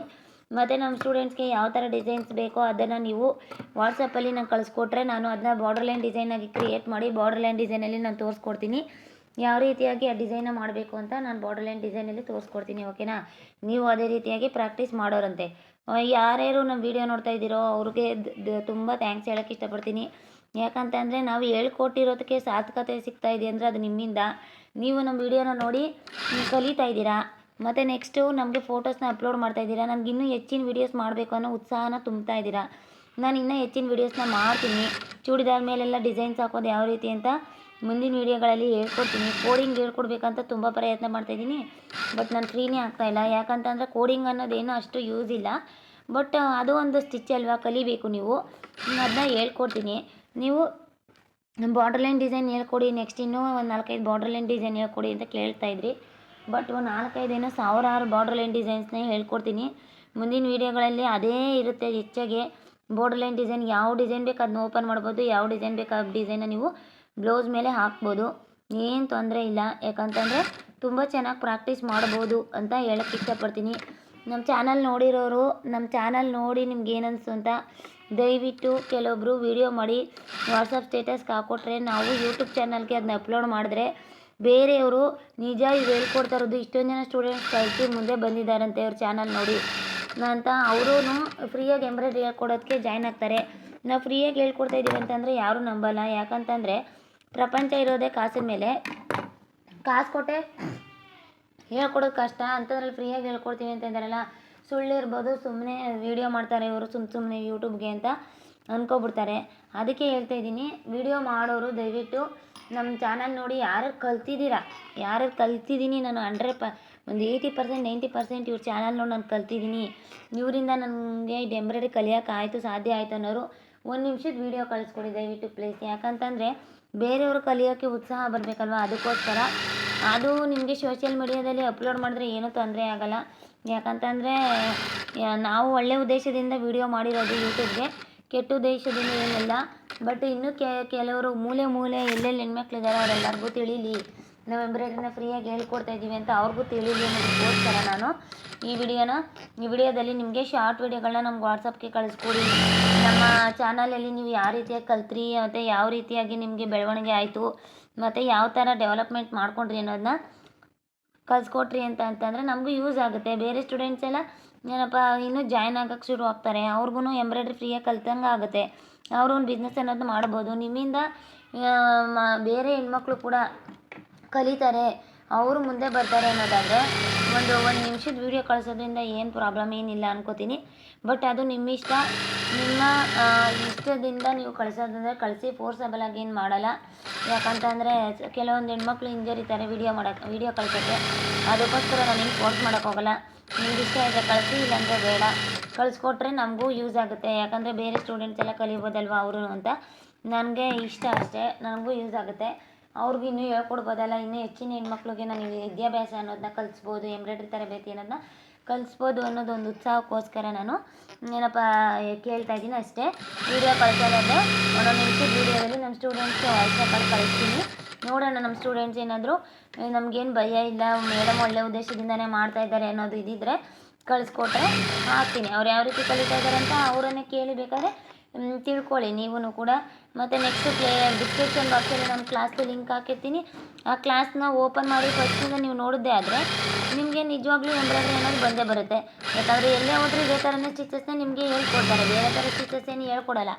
[SPEAKER 1] ಮತ್ತು ನಮ್ಮ ಸ್ಟೂಡೆಂಟ್ಸ್ಗೆ ಯಾವ ಥರ ಡಿಸೈನ್ಸ್ ಬೇಕೋ ಅದನ್ನು ನೀವು ವಾಟ್ಸಪ್ಪಲ್ಲಿ ನಂಗೆ ಕಳಿಸ್ಕೊಟ್ರೆ ನಾನು ಅದನ್ನ ಬಾರ್ಡರ್ ಲೈನ್ ಡಿಸೈನಾಗಿ ಕ್ರಿಯೇಟ್ ಮಾಡಿ ಬಾರ್ಡರ್ ಲೈನ್ ಡಿಸೈನಲ್ಲಿ ನಾನು ತೋರಿಸ್ಕೊಡ್ತೀನಿ. ಯಾವ ರೀತಿಯಾಗಿ ಆ ಡಿಸೈನ್ನ ಮಾಡಬೇಕು ಅಂತ ನಾನು ಬಾರ್ಡರ್ ಲೈನ್ ಡಿಸೈನಲ್ಲಿ ತೋರಿಸ್ಕೊಡ್ತೀನಿ ಓಕೆನಾ ನೀವು ಅದೇ ರೀತಿಯಾಗಿ ಪ್ರಾಕ್ಟೀಸ್ ಮಾಡೋರಂತೆ. ಯಾರ್ಯಾರು ನಮ್ಮ ವೀಡಿಯೋ ನೋಡ್ತಾ ಇದ್ದೀರೋ ಅವ್ರಿಗೆ ತುಂಬ ಥ್ಯಾಂಕ್ಸ್ ಹೇಳೋಕ್ಕೆ ಇಷ್ಟಪಡ್ತೀನಿ. ಯಾಕಂತಂದರೆ ನಾವು ಹೇಳ್ಕೊಟ್ಟಿರೋದಕ್ಕೆ ಸಾರ್ಥಕತೆ ಸಿಗ್ತಾ ಇದೆ ಅಂದರೆ ಅದು ನಿಮ್ಮಿಂದ. ನೀವು ನಮ್ಮ ವೀಡಿಯೋನ ನೋಡಿ ಕಲಿತಾ ಇದ್ದೀರಾ? ಮತ್ತು ನೆಕ್ಸ್ಟು ನಮಗೆ ಫೋಟೋಸ್ನ ಅಪ್ಲೋಡ್ ಮಾಡ್ತಾ ಇದ್ದೀರಾ? ನನಗೆ ಇನ್ನೂ ಹೆಚ್ಚಿನ ವೀಡಿಯೋಸ್ ಮಾಡಬೇಕು ಅನ್ನೋ ಉತ್ಸಾಹನ ತುಂಬ್ತಾ ಇದ್ದೀರಾ? ನಾನು ಇನ್ನೂ ಹೆಚ್ಚಿನ ವೀಡಿಯೋಸ್ನ ಮಾಡ್ತೀನಿ. ಚೂಡಿದಾರ್ ಮೇಲೆಲ್ಲ ಡಿಸೈನ್ಸ್ ಹಾಕೋದು ಯಾವ ರೀತಿ ಅಂತ ಮುಂದಿನ ವೀಡಿಯೋಗಳಲ್ಲಿ ಹೇಳ್ಕೊಡ್ತೀನಿ. ಕೋಡಿಂಗ್ ಹೇಳ್ಕೊಡ್ಬೇಕಂತ ತುಂಬ ಪ್ರಯತ್ನ ಮಾಡ್ತಾಯಿದ್ದೀನಿ ಬಟ್ ನಾನು ಫ್ರೀನೇ ಆಗ್ತಾಯಿಲ್ಲ ಯಾಕಂತಂದರೆ ಕೋಡಿಂಗ್ ಅನ್ನೋದೇನು ಅಷ್ಟು ಯೂಸ್ ಇಲ್ಲ. ಬಟ್ ಅದು ಒಂದು ಸ್ಟಿಚ್ ಅಲ್ವಾ? ಕಲಿಬೇಕು ನೀವು. ಅದನ್ನ ಹೇಳ್ಕೊಡ್ತೀನಿ. ನೀವು ಬಾರ್ಡರ್ ಲೈನ್ ಡಿಸೈನ್ ಹೇಳ್ಕೊಡಿ. ನೆಕ್ಸ್ಟ್ ಇನ್ನೂ ಒಂದು ನಾಲ್ಕೈದು ಬಾರ್ಡರ್ ಲೈನ್ ಡಿಸೈನ್ ಹೇಳ್ಕೊಡಿ ಅಂತ ಕೇಳ್ತಾ ಇದ್ರಿ. ಬಟ್ ಒಂದು ನಾಲ್ಕೈದು ಏನೋ ಸಾವಿರಾರು ಬಾರ್ಡರ್ ಲೈನ್ ಡಿಸೈನ್ಸ್ನೇ ಹೇಳ್ಕೊಡ್ತೀನಿ. ಮುಂದಿನ ವೀಡಿಯೋಗಳಲ್ಲಿ ಅದೇ ಇರುತ್ತೆ ಹೆಚ್ಚಾಗಿ. ಬಾರ್ಡರ್ ಲೈನ್ ಡಿಸೈನ್ ಯಾವ ಡಿಸೈನ್ ಬೇಕು ಅದನ್ನ ಓಪನ್ ಮಾಡ್ಬೋದು. ಯಾವ ಡಿಸೈನ್ ಬೇಕು ಆ ಡಿಸೈನ ನೀವು ಬ್ಲೌಸ್ ಮೇಲೆ ಹಾಕ್ಬೋದು. ಏನು ತೊಂದರೆ ಇಲ್ಲ. ಯಾಕಂತಂದರೆ ತುಂಬ ಚೆನ್ನಾಗಿ ಪ್ರಾಕ್ಟೀಸ್ ಮಾಡ್ಬೋದು ಅಂತ ಹೇಳಕ್ಕೆ ಇಷ್ಟಪಡ್ತೀನಿ. ನಮ್ಮ ಚಾನಲ್ ನೋಡಿರೋರು ನಮ್ಮ ಚಾನಲ್ ನೋಡಿ ನಿಮ್ಗೆ ಏನು ಅನಿಸ್ತು ಅಂತ ದಯವಿಟ್ಟು ಕೆಲವೊಬ್ಬರು ವೀಡಿಯೋ ಮಾಡಿ. ವಾಟ್ಸಪ್ ಸ್ಟೇಟಸ್ಗೆ ಹಾಕ್ಕೊಟ್ರೆ ನಾವು ಯೂಟ್ಯೂಬ್ ಚಾನಲ್ಗೆ ಅದನ್ನ ಅಪ್ಲೋಡ್ ಮಾಡಿದ್ರೆ ಬೇರೆಯವರು ನಿಜ ಇವ್ರು ಹೇಳ್ಕೊಡ್ತಾ ಇರೋದು ಇಷ್ಟೊಂದು ಜನ ಸ್ಟೂಡೆಂಟ್ಸ್ ಕಲಿಸಿ ಮುಂದೆ ಬಂದಿದ್ದಾರಂತೆ ಅವ್ರ ಚಾನಲ್ ನೋಡಿ. ಅಂತ ಅವರೂ ಫ್ರೀಯಾಗಿ ಎಂಬ್ರಾಯ್ಡ್ರಿ ಹೇಳ್ಕೊಡೋದಕ್ಕೆ ಜಾಯ್ನ್ ಆಗ್ತಾರೆ. ನಾವು ಫ್ರೀಯಾಗಿ ಹೇಳ್ಕೊಡ್ತಾ ಇದ್ದೀವಿ ಅಂತಂದರೆ ಯಾರೂ ನಂಬಲ್ಲ. ಯಾಕಂತಂದರೆ ಪ್ರಪಂಚ ಇರೋದೇ ಕಾಸಿನ ಮೇಲೆ. ಕಾಸು ಕೊಟ್ಟೆ. ಹೇಳ್ಕೊಡೋದು ಕಷ್ಟ. ಅಂಥದ್ರಲ್ಲಿ ಫ್ರೀಯಾಗಿ ಹೇಳ್ಕೊಡ್ತೀವಿ ಅಂತ ಇದ್ದಾರಲ್ಲ ಸುಳ್ಳು ಇರ್ಬೋದು ಸುಮ್ಮನೆ ವೀಡಿಯೋ ಮಾಡ್ತಾರೆ ಇವರು ಸುಮ್ಮ ಸುಮ್ಮನೆ ಯೂಟ್ಯೂಬ್ಗೆ ಅಂತ ಅಂದ್ಕೊಬಿಡ್ತಾರೆ ಅದಕ್ಕೆ ಹೇಳ್ತಾ ಇದ್ದೀನಿ ವಿಡಿಯೋ ಮಾಡೋರು ದಯವಿಟ್ಟು ನಮ್ಮ ಚಾನಲ್ ನೋಡಿ ಯಾರು ಕಲ್ತಿದ್ದೀರಾ? ಯಾರು ಕಲ್ತಿದ್ದೀನಿ ನಾನು ಹಂಡ್ರೆಡ್ ಪ ಒಂದು ಏಯ್ಟಿ ಪರ್ಸೆಂಟ್ ನೈಂಟಿ ಪರ್ಸೆಂಟ್ ಇವ್ರ ಚಾನಲ್ ನೋಡಿ ನಾನು ಕಲ್ತಿದ್ದೀನಿ. ಇವರಿಂದ ನನಗೆ ಇದು ಎಂಬ್ರಾಯ್ಡ್ರಿ ಕಲಿಯೋಕ್ಕಾಯಿತು ಸಾಧ್ಯ ಆಯಿತು ಅನ್ನೋರು ಒಂದು ನಿಮಿಷದ ವೀಡಿಯೋ ಕಳಿಸ್ಕೊಡಿ ದಯವಿಟ್ಟು ಪ್ಲೀಸ್ ಯಾಕಂತಂದರೆ ಬೇರೆಯವರು ಕಲಿಯೋಕ್ಕೆ ಉತ್ಸಾಹ ಬರಬೇಕಲ್ವ? ಅದಕ್ಕೋಸ್ಕರ ಅದು ನಿಮಗೆ ಸೋಷಿಯಲ್ ಮೀಡಿಯಾದಲ್ಲಿ ಅಪ್ಲೋಡ್ ಮಾಡಿದ್ರೆ ಏನೂ ತೊಂದರೆ ಆಗಲ್ಲ. ಯಾಕಂತಂದರೆ ನಾವು ಒಳ್ಳೆ ಉದ್ದೇಶದಿಂದ ವೀಡಿಯೋ ಮಾಡಿರೋದು ಯೂಟ್ಯೂಬ್ಗೆ ಕೆಟ್ಟ ಉದ್ದೇಶದಿಂದ ಏನಿಲ್ಲ ಬಟ್ ಇನ್ನೂ ಕೆಲವರು ಮೂಲೆ ಮೂಲೆ ಎಲ್ಲೆಲ್ಲಿ ಹೆಣ್ಮಕ್ಳಿದ್ದಾರೆ ಅವರೆಲ್ಲರಿಗೂ ತಿಳಿಲಿ. ನಾವು ಎಂಬ್ರಾಯ್ಡ್ರಿನ ಫ್ರೀಯಾಗಿ ಹೇಳ್ಕೊಡ್ತಾ ಇದ್ದೀವಿ ಅಂತ ಅವ್ರಿಗೂ ತಿಳಿಲಿ ಅನ್ನೋದಕ್ಕೋಸ್ಕರ ನಾನು. ಈ ವಿಡಿಯೋನ, ಈ ವಿಡಿಯೋದಲ್ಲಿ ನಿಮಗೆ ಶಾರ್ಟ್ ವಿಡಿಯೋಗಳನ್ನ ನಮ್ಗೆ ವಾಟ್ಸಪ್ಗೆ ಕಳಿಸ್ಕೊಡಿ. ನಮ್ಮ ಚಾನಲಲ್ಲಿ ನೀವು ಯಾವ ರೀತಿಯಾಗಿ ಕಲ್ತ್ರಿ, ಮತ್ತು ಯಾವ ರೀತಿಯಾಗಿ ನಿಮಗೆ ಬೆಳವಣಿಗೆ ಆಯಿತು, ಮತ್ತು ಯಾವ ಥರ ಡೆವಲಪ್ಮೆಂಟ್ ಮಾಡ್ಕೊಂಡ್ರಿ ಅನ್ನೋದನ್ನ ಕಲಿಸ್ಕೊಟ್ರಿ ಅಂತ ಅಂತಂದರೆ ನಮಗೂ ಯೂಸ್ ಆಗುತ್ತೆ. ಬೇರೆ ಸ್ಟೂಡೆಂಟ್ಸ್ ಎಲ್ಲ ಏನಪ್ಪ, ಇನ್ನೂ ಜಾಯ್ನ್ ಆಗೋಕ್ಕೆ ಶುರು ಆಗ್ತಾರೆ. ಅವ್ರಿಗೂ ಎಂಬ್ರಾಯ್ಡ್ರಿ ಫ್ರೀಯಾಗಿ ಕಲ್ತಂಗೆ ಆಗುತ್ತೆ. ಅವರು ಒಂದು ಬಿಸ್ನೆಸ್ ಅನ್ನೋದು ಮಾಡ್ಬೋದು. ನಿಮ್ಮಿಂದ ಮ- ಬೇರೆ ಹೆಣ್ಮಕ್ಳು ಕೂಡ ಕಲಿತಾರೆ, ಅವರು ಮುಂದೆ ಬರ್ತಾರೆ ಅನ್ನೋದಾದರೆ ಒಂದು ಒಂದು ನಿಮಿಷದ ವೀಡಿಯೋ ಕಳಿಸೋದ್ರಿಂದ ಏನು ಪ್ರಾಬ್ಲಮ್ ಏನಿಲ್ಲ ಅನ್ಕೋತೀನಿ. ಬಟ್ ಅದು ನಿಮ್ಮ ಇಷ್ಟ. ನಿಮ್ಮ ಇಷ್ಟದಿಂದ ನೀವು ಕಳಿಸೋದಂದರೆ ಕಳಿಸಿ ಫೋರ್ಸಬಲ್ ಆಗಿ ಏನು ಮಾಡಲ್ಲ. ಯಾಕಂತಂದರೆ ಕೆಲವೊಂದು ಹೆಣ್ಮಕ್ಳು ಹಿಂಜರಿತಾರೆ ವೀಡಿಯೋ ಮಾಡೋಕ್ಕೆ ವೀಡಿಯೋ ಕಳಿಸೋಕ್ಕೆ ಅದಕ್ಕೋಸ್ಕರ ನಾನು ಹಿಂಗೆ ಫೋರ್ಸ್ ಮಾಡೋಕ್ಕೋಗಲ್ಲ ನಿಮ್ಗೆ ಇಷ್ಟ ಇದೆ ಕಳಿಸಿ, ಇಲ್ಲಾಂದರೆ ಬೇಡ. ಕಳಿಸ್ಕೊಟ್ರೆ ನಮಗೂ ಯೂಸ್ ಆಗುತ್ತೆ. ಯಾಕಂದರೆ ಬೇರೆ ಸ್ಟೂಡೆಂಟ್ಸ್ ಎಲ್ಲ ಕಲಿಬೋದಲ್ವ ಅವರು ಅಂತ. ನನಗೆ ಇಷ್ಟ ಅಷ್ಟೇ. ನನಗೂ ಯೂಸ್ ಆಗುತ್ತೆ. ಅವ್ರಿಗೆ ಇನ್ನೂ ಹೇಳ್ಕೊಡ್ಬೋದಲ್ಲ ಇನ್ನೂ ಹೆಚ್ಚಿನ ಹೆಣ್ಮಕ್ಳಿಗೆ ನಾನು ವಿದ್ಯಾಭ್ಯಾಸ ಅನ್ನೋದನ್ನ ಕಲಿಸ್ಬೋದು ಎಂಬ್ರಾಯ್ಡ್ರಿ ತರಬೇತಿ ಅನ್ನೋದನ್ನ ಕಲಿಸ್ಬೋದು ಅನ್ನೋದು ಒಂದು ಉತ್ಸಾಹಕ್ಕೋಸ್ಕರ ನಾನು ಏನಪ್ಪ ಕೇಳ್ತಾ ಇದ್ದೀನಿ ಅಷ್ಟೇ. ವೀಡಿಯೋ ಕಳಿಸೋದಾದ್ರೆ ಒಂದೊಂದು ನಿಮಿಷ ವೀಡಿಯೋದಲ್ಲಿ ನಮ್ಮ ಸ್ಟೂಡೆಂಟ್ಸ್ಗೆ ವಾಯ್ಸ್ ಕಳಿಸ್ತೀನಿ. ನೋಡೋಣ ನಮ್ಮ ಸ್ಟೂಡೆಂಟ್ಸ್ ಏನಾದರೂ ನಮಗೇನು ಭಯ ಇಲ್ಲ ಮೇಡಮ್ ಒಳ್ಳೆ ಉದ್ದೇಶದಿಂದನೇ ಮಾಡ್ತಾ ಇದ್ದಾರೆ ಅನ್ನೋದು ಇದ್ದಿದ್ರೆ ಕಳಿಸ್ಕೊಟ್ರೆ ಹಾಕ್ತೀನಿ. ಅವ್ರು ಯಾವ ರೀತಿ ಕಲಿತಾ ಇದ್ದಾರೆ ಅಂತ ಅವರನ್ನೇ ಕೇಳಿ ಬೇಕಾದ್ರೆ ಮ್, ತಿಳ್ಕೊಳ್ಳಿ. ನೀವೂ ಕೂಡ ಮತ್ತು ನೆಕ್ಸ್ಟ್ ಪ್ಲೇ ಡಿಸ್ಕ್ರಿಪ್ಷನ್ ಬಾಕ್ಸಲ್ಲಿ ನಾನು ಕ್ಲಾಸ್ದು ಲಿಂಕ್ ಹಾಕಿರ್ತೀನಿ. ಆ ಕ್ಲಾಸ್ನ ಓಪನ್ ಮಾಡಿ ಫಸ್ಟಿಂದ ನೀವು ನೋಡಿದ್ದೇ ಆದರೆ ನಿಮಗೆ ನಿಜವಾಗ್ಲೂ ಎಂಬ್ರಾಯ್ಡ್ರಿ ಅನ್ನೋದು ಬಂದೇ ಬರುತ್ತೆ. ಯಾಕಂದರೆ ಎಲ್ಲೇ ಹೋದ್ರೆ ಇದೇ ಥರನೇ ಸ್ಟಿಚಸ್ನೇ ನಿಮಗೆ ಹೇಳ್ಕೊಡ್ತಾರೆ. ಬೇರೆ ಥರ ಸ್ಟಿಚಸ್ ಏನು ಹೇಳ್ಕೊಡಲ್ಲ.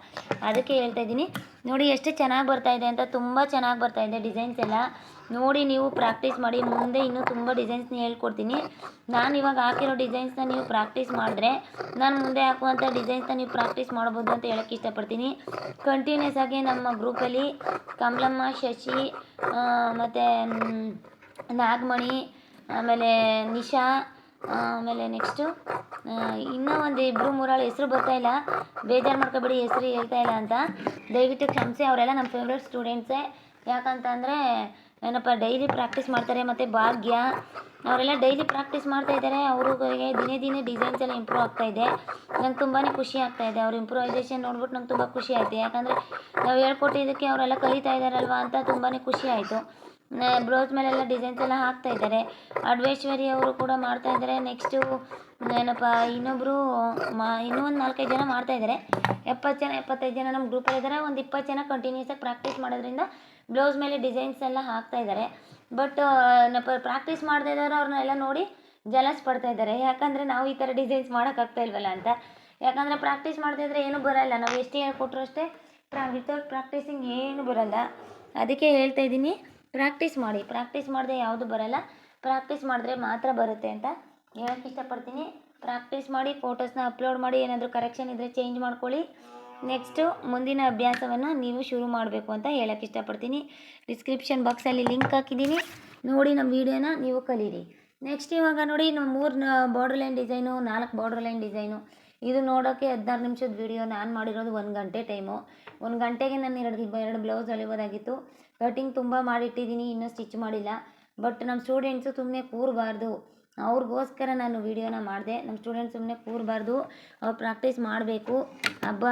[SPEAKER 1] ಅದಕ್ಕೆ ಹೇಳ್ತಾ ಇದ್ದೀನಿ. ನೋಡಿ, ಎಷ್ಟು ಚೆನ್ನಾಗಿ ಬರ್ತಾ ಇದೆ ಅಂತ ತುಂಬ ಚೆನ್ನಾಗಿ ಬರ್ತಾ ಇದೆ ಡಿಸೈನ್ಸ್ ಎಲ್ಲ. ನೋಡಿ ನೀವು ಪ್ರಾಕ್ಟೀಸ್ ಮಾಡಿ, ಮುಂದೆ ಇನ್ನೂ ತುಂಬ ಡಿಸೈನ್ಸ್ನ ಹೇಳ್ಕೊಡ್ತೀನಿ. ನಾನು ಇವಾಗ ಹಾಕಿರೋ ಡಿಸೈನ್ಸ್ನ ನೀವು ಪ್ರಾಕ್ಟೀಸ್ ಮಾಡಿದ್ರೆ, ನಾನು ಮುಂದೆ ಹಾಕುವಂಥ ಡಿಸೈನ್ಸ್ನ ನೀವು ಪ್ರಾಕ್ಟೀಸ್ ಮಾಡ್ಬೋದು ಅಂತ ಹೇಳೋಕ್ಕೆ ಇಷ್ಟಪಡ್ತೀನಿ. ಕಂಟಿನ್ಯೂಸ್ ಆಗಿ ನಮ್ಮ ಗ್ರೂಪಲ್ಲಿ ಕಮಲಮ್ಮ, ಶಶಿ ಮತ್ತು ನಾಗಮಣಿ, ಆಮೇಲೆ ನಿಶಾ ಆಮೇಲೆ ನೆಕ್ಸ್ಟು ಇನ್ನೂ ಒಂದು ಇಬ್ಬರು ಮೂರಾಳು ಹೆಸರು ಬರ್ತಾ ಇಲ್ಲ. ಬೇಜಾರು ಮಾಡ್ಕೊಬೇಡಿ, ಹೆಸರು ಹೇಳ್ತಾ ಇಲ್ಲ ಅಂತ. ದಯವಿಟ್ಟು ಕ್ಷಮಿಸಿ, ಅವರೆಲ್ಲ ನಮ್ಮ ಫೇವ್ರೆಟ್ ಸ್ಟೂಡೆಂಟ್ಸೇ ಯಾಕಂತಂದರೆ ಏನಪ್ಪ ಡೈಲಿ ಪ್ರಾಕ್ಟೀಸ್ ಮಾಡ್ತಾರೆ ಮತ್ತು ಭಾಗ್ಯ. ಅವರೆಲ್ಲ ಡೈಲಿ ಪ್ರಾಕ್ಟೀಸ್ ಮಾಡ್ತಾ ಇದ್ದಾರೆ. ಅವ್ರಿಗೆ ದಿನೇ ದಿನೇ ಡಿಸೈನ್ಸ್ ಎಲ್ಲ ಇಂಪ್ರೂವ್ ಆಗ್ತಾ ಇದೆ. ನಂಗೆ ತುಂಬಾ ಖುಷಿ ಆಗ್ತಾ ಇದೆ. ಅವ್ರ ಇಂಪ್ರೂವೈಸೇಷನ್ ನೋಡ್ಬಿಟ್ಟು ನಂಗೆ ತುಂಬ ಖುಷಿ ಆಯಿತು. ಯಾಕಂದರೆ ನಾವು ಹೇಳ್ಕೊಟ್ಟಿದ್ದಕ್ಕೆ ಅವರೆಲ್ಲ ಕಲಿತಾ ಇದ್ದಾರಲ್ವ ಅಂತ ತುಂಬಾ ಖುಷಿ ಆಯಿತು. ಬ್ಲೌಸ್ ಮೇಲೆಲ್ಲ ಡಿಸೈನ್ಸ್ ಎಲ್ಲ ಹಾಕ್ತಾ ಇದ್ದಾರೆ. ಅಡ್ವೇಶ್ವರಿ ಅವರು ಕೂಡ ಮಾಡ್ತಾ ಇದ್ದಾರೆ. ನೆಕ್ಸ್ಟು ಏನಪ್ಪ ಇನ್ನೊಬ್ಬರು ಮಾ, ಇನ್ನೂ ಒಂದು ನಾಲ್ಕೈದು ಜನ ಮಾಡ್ತಾ ಇದ್ದಾರೆ. ಎಪ್ಪತ್ತು ಜನ, ಎಪ್ಪತ್ತೈದು ಜನ ನಮ್ಮ ಗ್ರೂಪಲ್ಲಿ ಇದ್ದಾರೆ. ಒಂದು ಇಪ್ಪತ್ತು ಜನ ಕಂಟಿನ್ಯೂಸ್ ಆಗಿ ಪ್ರಾಕ್ಟೀಸ್ ಮಾಡೋದ್ರಿಂದ ಬ್ಲೌಸ್ ಮೇಲೆ ಡಿಸೈನ್ಸ್ ಎಲ್ಲ ಹಾಕ್ತಾ ಇದ್ದಾರೆ. ಬಟ್ ಪ್ರಾಕ್ಟೀಸ್ ಮಾಡದೇ ಇದ್ದವರು ಅವ್ರನ್ನೆಲ್ಲ ನೋಡಿ ಜಲಸ್ ಪಡ್ತಾ ಇದ್ದಾರೆ. ಯಾಕಂದರೆ ನಾವು ಈ ಥರ ಡಿಸೈನ್ಸ್ ಮಾಡೋಕ್ಕಾಗ್ತಾ ಇಲ್ವಲ್ಲ ಅಂತ. ಯಾಕಂದರೆ ಪ್ರಾಕ್ಟೀಸ್ ಮಾಡದೇ ಇದ್ದರೆ ಏನೂ ಬರೋಲ್ಲ. ನಾವು ಎಷ್ಟು ಹೇಳ್ಕೊಟ್ರು ಅಷ್ಟೇ ಪ್ರಾ ವಿತೌಟ್ ಪ್ರಾಕ್ಟೀಸಿಂಗ್ ಏನೂ ಬರೋಲ್ಲ. ಅದಕ್ಕೆ ಹೇಳ್ತಾ ಇದ್ದೀನಿ ಪ್ರಾಕ್ಟೀಸ್ ಮಾಡಿ. ಪ್ರಾಕ್ಟೀಸ್ ಮಾಡದೆ ಯಾವುದು ಬರೋಲ್ಲ. ಪ್ರಾಕ್ಟೀಸ್ ಮಾಡಿದ್ರೆ ಮಾತ್ರ ಬರುತ್ತೆ ಅಂತ ಹೇಳೋಕ್ಕೆ ಇಷ್ಟಪಡ್ತೀನಿ. ಪ್ರಾಕ್ಟೀಸ್ ಮಾಡಿ ಫೋಟೋಸ್ನ ಅಪ್ಲೋಡ್ ಮಾಡಿ, ಏನಾದರೂ ಕರೆಕ್ಷನ್ ಇದ್ದರೆ ಚೇಂಜ್ ಮಾಡ್ಕೊಳ್ಳಿ. ನೆಕ್ಸ್ಟು ಮುಂದಿನ ಅಭ್ಯಾಸವನ್ನು ನೀವು ಶುರು ಮಾಡಬೇಕು ಅಂತ ಹೇಳೋಕ್ಕೆ ಇಷ್ಟಪಡ್ತೀನಿ. ಡಿಸ್ಕ್ರಿಪ್ಷನ್ ಬಾಕ್ಸಲ್ಲಿ ಲಿಂಕ್ ಹಾಕಿದ್ದೀನಿ. ನೋಡಿ ನಮ್ಮ ವೀಡಿಯೋನ ನೀವು ಕಲೀರಿ. ನೆಕ್ಸ್ಟ್ ಇವಾಗ ನೋಡಿ ನಮ್ಮ ಮೂರು ಬಾರ್ಡರ್ ಲೈನ್ ಡಿಸೈನು ನಾಲ್ಕು ಬಾರ್ಡರ್ ಲೈನ್ ಡಿಸೈನು ಇದು ನೋಡೋಕ್ಕೆ ಹದಿನಾರು ನಿಮಿಷದ ವೀಡಿಯೋ. ನಾನು ಮಾಡಿರೋದು ಒಂದು ಗಂಟೆ ಟೈಮು. ಒಂದು ಗಂಟೆಗೆ ನಾನು ಎರಡು ಎರಡು ಬ್ಲೌಸ್ ಹೊಲಿಬೋದಾಗಿತ್ತು ಕಟಿಂಗ್ ತುಂಬ ಮಾಡಿಟ್ಟಿದ್ದೀನಿ, ಇನ್ನೂ ಸ್ಟಿಚ್ ಮಾಡಿಲ್ಲ. ಬಟ್ ನಮ್ಮ ಸ್ಟೂಡೆಂಟ್ಸು ಸುಮ್ಮನೆ ಕೂರಬಾರ್ದು. ಅವ್ರಿಗೋಸ್ಕರ ನಾನು ವೀಡಿಯೋನ ಮಾಡಿದೆ. ನಮ್ಮ ಸ್ಟೂಡೆಂಟ್ಸ್ ಸುಮ್ಮನೆ ಕೂರಬಾರ್ದು. ಅವ್ರು ಪ್ರಾಕ್ಟೀಸ್ ಮಾಡಬೇಕು. ಹಬ್ಬ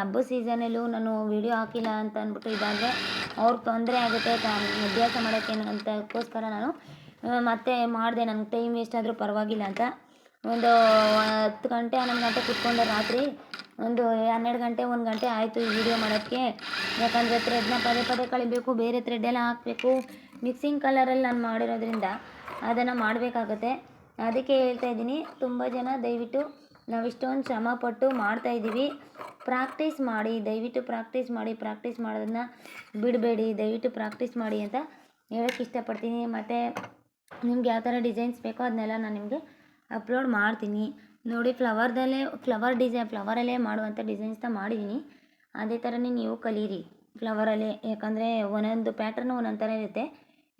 [SPEAKER 1] ಹಬ್ಬ ಸೀಸನಲ್ಲೂ ನಾನು ವೀಡಿಯೋ ಹಾಕಿಲ್ಲ ಅಂತ ಅಂದ್ಬಿಟ್ಟು ಇದಾದರೆ ಅವ್ರಿಗೆ ತೊಂದರೆ ಆಗುತ್ತೆ. ಅಭ್ಯಾಸ ಮಾಡೋಕ್ಕೆ ಅಂತಕ್ಕೋಸ್ಕರ ನಾನು ಮತ್ತೆ ಮಾಡಿದೆ. ನನಗೆ ಟೈಮ್ ವೇಸ್ಟ್ ಆದರೂ ಪರವಾಗಿಲ್ಲ ಅಂತ. ಒಂದು ಹತ್ತು ಗಂಟೆ, ಹನ್ನೊಂದು ಗಂಟೆ ಕುತ್ಕೊಂಡೆ ರಾತ್ರಿ. ಒಂದು ಹನ್ನೆರಡು ಗಂಟೆ, ಒಂದು ಗಂಟೆ ಆಯಿತು ಈ ವಿಡಿಯೋ ಮಾಡೋಕ್ಕೆ. ಯಾಕಂದರೆ ಥ್ರೆಡ್ನ ಪದೇ ಪದೇ ಕಳಿಬೇಕು, ಬೇರೆ ಥ್ರೆಡ್ ಎಲ್ಲ ಹಾಕಬೇಕು. ಮಿಕ್ಸಿಂಗ್ ಕಲರಲ್ಲಿ ನಾನು ಮಾಡಿರೋದ್ರಿಂದ ಅದನ್ನು ಮಾಡಬೇಕಾಗತ್ತೆ. ಅದಕ್ಕೆ ಹೇಳ್ತಾ ಇದ್ದೀನಿ, ತುಂಬ ಜನ ದಯವಿಟ್ಟು ನಾವು ಇಷ್ಟೊಂದು ಶ್ರಮಪಟ್ಟು ಮಾಡ್ತಾ ಇದ್ದೀವಿ ಪ್ರಾಕ್ಟೀಸ್ ಮಾಡಿ, ದಯವಿಟ್ಟು ಪ್ರಾಕ್ಟೀಸ್ ಮಾಡಿ, ಪ್ರಾಕ್ಟೀಸ್ ಮಾಡೋದನ್ನ ಬಿಡಬೇಡಿ, ದಯವಿಟ್ಟು ಪ್ರಾಕ್ಟೀಸ್ ಮಾಡಿ ಅಂತ ಹೇಳೋಕ್ಕೆ ಇಷ್ಟಪಡ್ತೀನಿ. ಮತ್ತು ನಿಮ್ಗೆ ಯಾವ ಥರ ಡಿಸೈನ್ಸ್ ಬೇಕೋ ಅದನ್ನೆಲ್ಲ ನಾನು ನಿಮಗೆ ಅಪ್ಲೋಡ್ ಮಾಡ್ತೀನಿ. ನೋಡಿ ಫ್ಲವರ್ದಲ್ಲೇ ಫ್ಲವರ್ ಡಿಸೈನ್ ಫ್ಲವರಲ್ಲೇ ಮಾಡುವಂಥ ಡಿಸೈನ್ಸ್ನ ಮಾಡಿದ್ದೀನಿ ಅದೇ ಥರನೇ ನೀವು ಕಲೀರಿ. ಫ್ಲವರಲ್ಲೇ ಯಾಕಂದರೆ ಒಂದೊಂದು ಪ್ಯಾಟ್ರನ್ನು ಒಂದೊಂದು ಥರ ಇರುತ್ತೆ.